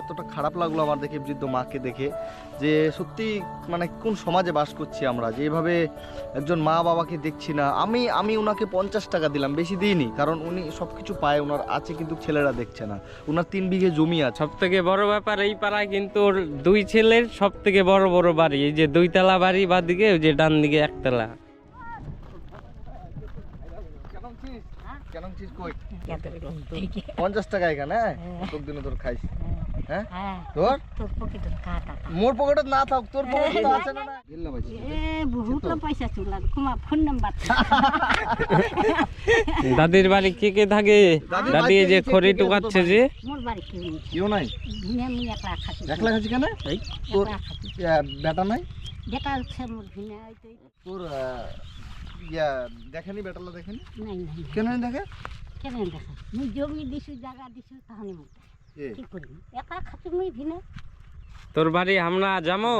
এতটা খারাপ লাগল আমার দেখে বৃদ্ধ মাকে দেখে যে সত্যি মানে কোন সমাজে বাস করছি আমরা? যে এভাবে একজন মা বাবাকে দেখছি না। আমি আমি ওনাকে পঞ্চাশ টাকা দিলাম বেশি দিইনি। কারণ উনি সব কিছু পায় ওনার আছে কিন্তু ছেলেরা দেখছে না। ওনার তিন বিঘে জমি আছে। সব থেকে বড় ব্যাপার এই পাড়ায় কিন্তু ওর দুই ছেলের সব থেকে বড় বড় বাড়ি। এই যে দুইতলা বাড়ি বা দিকে ওই যে ডান দিকে একতলা। কই? পঞ্চাশ টাকা এখানে হ্যাঁ? তোর দিনে তোর খাইস হ্যাঁ? হ্যাঁ তোর? তোর পকেটের কাটা মোর পকেটে না থাক তোর পকেটে তো আছে না না। এ বহুত পয়সা চুলার কুমা ফোন নাম্বার দাদির বাড়ি কে কে থাকে? দাদি যে খড়ি টুকাচ্ছে যে। মোর বাড়ি কেউ নেই? ভিনে মুই একলা খাচ্ছি। একলা খাচ্ছি কেন? এই তোর বেটা নাই? যেটা হচ্ছে মোর ভিনে তোর ইয়া দেখেনি বেটালা দেখেনি? নাই কেন দেখে? কেন দেখা? মুই জমি দিছু জায়গা দিছু তাহলে কি করি? একলা খাচ্ছি মুই ভিনে। তোর বাড়ি আমরা যামো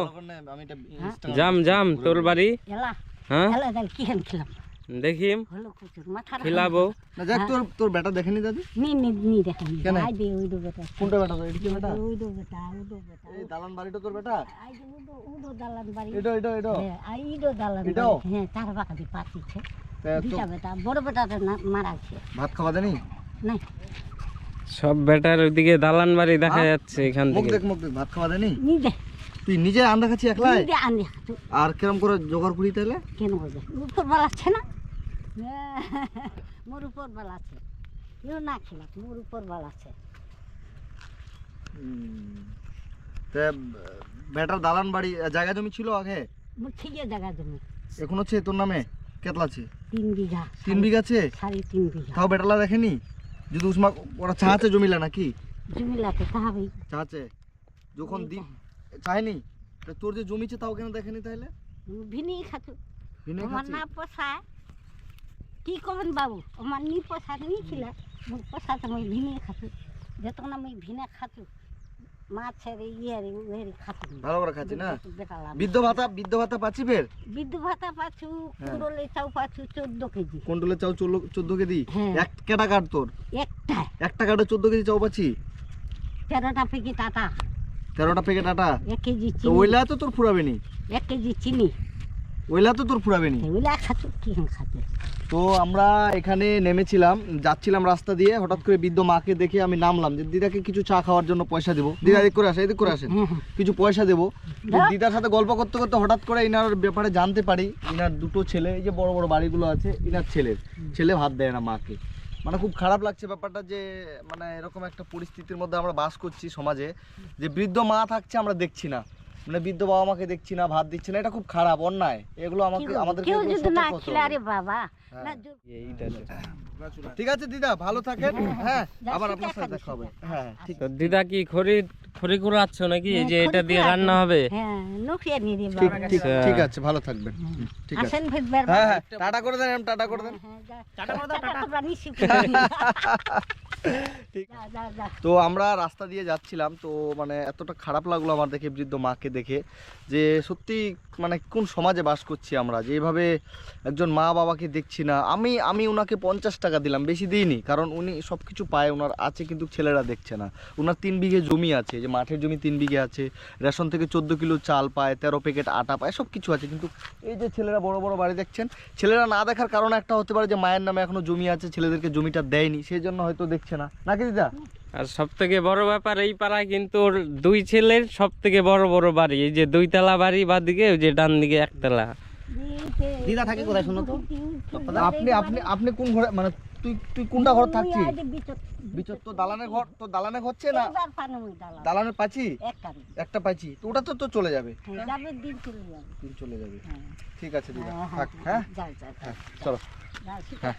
জাম তোর বাড়ি? এলা হ্যাঁ? এলা দেখ কি হেন খেলাম? দেখিম হলো কুচুর মাথা খিলাবো। না দেখ তোর তোর বেটা দেখেনি দাদি? নি নি নি দেখেন আই দে ওই দো বেটা কোনটা বেটা এটা কি বেটা ওই দো বেটা ওই দো বেটা এই দালান বাড়িটা তোর বেটা আই দো উদো উদো দালান বাড়ি। এটা এটা এটা। হ্যাঁ, দালান? হ্যাঁ তার বাকাদি পাতিছে দুটা বেটা বড় বেটাটা মারা গেছে। ভাত খাওয়া দেনি নাই। সব বেটার ওইদিকে দালান বাড়ি দেখা? যাচ্ছে এখান মুখ থেকে। দেখ মুখ দেখ ভাত খাওয়া দেনি নি তুই নিজে আন্দা খাচ্ছি একলাই? আর কিরম করে জোগাড় করি তাহলে? কেন বোঝে উপর বেলা আছে না? হ্যাঁ, মোর উপর বেলা আছে। কেউ না খেলা মোর উপর বেলা আছে। তা বেটার দালান বাড়ি জায়গা জমি ছিল আগে? মোর ঠিকই জায়গা জমি। এখন হচ্ছে তোর নামে? কেতলা আছে? তিন বিঘা। তিন বিঘা আছে? সাড়ে তিন বিঘা। তাও বেটালা দেখেনি? যদি উসমা ওরা চাহাচ্ছে জমিলা নাকি? জমিলাতে লাগে তাহাবেই চাহাচ্ছে যখন দিন চাইনি তা। তোর যে জমিছে তাও কেন দেখেনি তাহলে ভিনি খাতু ভিনি আমার খাচ্ছে না পোষা কি করবেন বাবু? আমার নি পোষা নি ছিল মোর পোষাতে মই ভিনি খাতু যতক্ষণ আমি ভিনে খাতু মাছের ভালো করে খাচ্ছি না? বৃদ্ধ ভাতা বৃদ্ধ ভাতা পাচ্ছি ফের? বৃদ্ধ ভাতা হ্যাঁ। চাউ চোদ্দ কেজি। চাউ চোদ্দ কেজি? হ্যাঁ। এক কেটা কাঠ তোর? একটা। একটা কাঠে চোদ্দ কেজি চাউ পাচ্ছি? তেরোটা প্যাকেট টাটা। তেরোটা প্যাকেট আটা এক কেজি ওইলা তো তোর ফুরাবে নি। এক কেজি চিনি। ওইলা তো তোর ফুরাবে নি ওইলা কি খাতু তো আমরা এখানে নেমেছিলাম যাচ্ছিলাম রাস্তা দিয়ে হঠাৎ করে বৃদ্ধ মাকে দেখে আমি নামলাম যে দিদাকে কিছু চা খাওয়ার জন্য পয়সা দেবো। দিদা এদিক করে আসে এদিক করে হ্যাঁ কিছু পয়সা দেবো? দিদার সাথে গল্প করতে করতে হঠাৎ করে ইনার ব্যাপারে জানতে পারি ইনার দুটো ছেলে এই যে বড় বড় বাড়িগুলো আছে ইনার ছেলের। ছেলে ভাত দেয় না মাকে। মানে খুব খারাপ লাগছে ব্যাপারটা যে মানে এরকম একটা পরিস্থিতির মধ্যে আমরা বাস করছি সমাজে যে বৃদ্ধ মা থাকছে আমরা দেখছি না। মানে বৃদ্ধ বাবা মাকে দেখছি না ভাত দিচ্ছে না এটা খুব খারাপ অন্যায়। এগুলো আমাকে? আমাদের বাবা হ্যাঁ। ঠিক আছে দিদা ভালো থাকেন। হ্যাঁ আবার আপনার সাথে দেখা হবে। হ্যাঁ ঠিক তো দিদা কি খড়ি খড়ি কুড়াচ্ছ নাকি? এই যে হ্যাঁ, এটা দিয়ে রান্না হবে? হ্যাঁ নখিয়ে নিয়ে দিই ঠিক বাবা ঠিক আচ্ছা। ঠিক আছে ভালো থাকবেন। ঠিক আছে। আসেন ফেরবার হ্যাঁ হ্যাঁ টাটা করে দেন টাটা করে দেন। হ্যাঁ। টাটা তো বানিয়ে শিখে ঠিক। তো আমরা রাস্তা দিয়ে যাচ্ছিলাম তো মানে এতটা খারাপ লাগল আমার দেখে বৃদ্ধ মাকে দেখে যে সত্যি মানে কোন সমাজে বাস করছি আমরা? যে এভাবে একজন মা বাবাকে দেখছি না। আমি আমি ওনাকে পঞ্চাশ টাকা দিলাম বেশি দিইনি। কারণ উনি সব কিছু পায় ওনার আছে কিন্তু ছেলেরা দেখছে না। ওনার তিন বিঘে জমি আছে যে মাঠের জমি তিন বিঘে আছে রেশন থেকে চোদ্দ কিলো চাল পায় তেরো প্যাকেট আটা পায় সব কিছু আছে। কিন্তু এই যে ছেলেরা বড় বড় বাড়ি দেখছেন ছেলেরা না দেখার কারণ একটা হতে পারে যে মায়ের নামে এখনও জমি আছে ছেলেদেরকে জমিটা দেয়নি সেই জন্য হয়তো দেখছে না। নাকি দিদা আর সব থেকে বড় ব্যাপার এই পাড়ায় কিন্তু ওর দুই ছেলের সব থেকে বড় বড় বাড়ি। এই যে দুইতলা বাড়ি বা দিকে ওই যে ডান দিকে একতলা। দিদা থাকে কোথায় শোনো তো? আপনি আপনি আপনি কোন ঘরে মানে তুই তুই কোনটা ঘর থাকছিস? বিচর তো দালানের ঘর তো দালানে হচ্ছে না? দালানের একটারে। একটা পাচ্ছি তো ওটা তো তো চলে যাবে। হ্যাঁ, দিন চলে যাবে। চলে হ্যাঁ, ঠিক আছে দিদা হ্যাঁ, থাক হ্যাঁ, যা। হ্যাঁ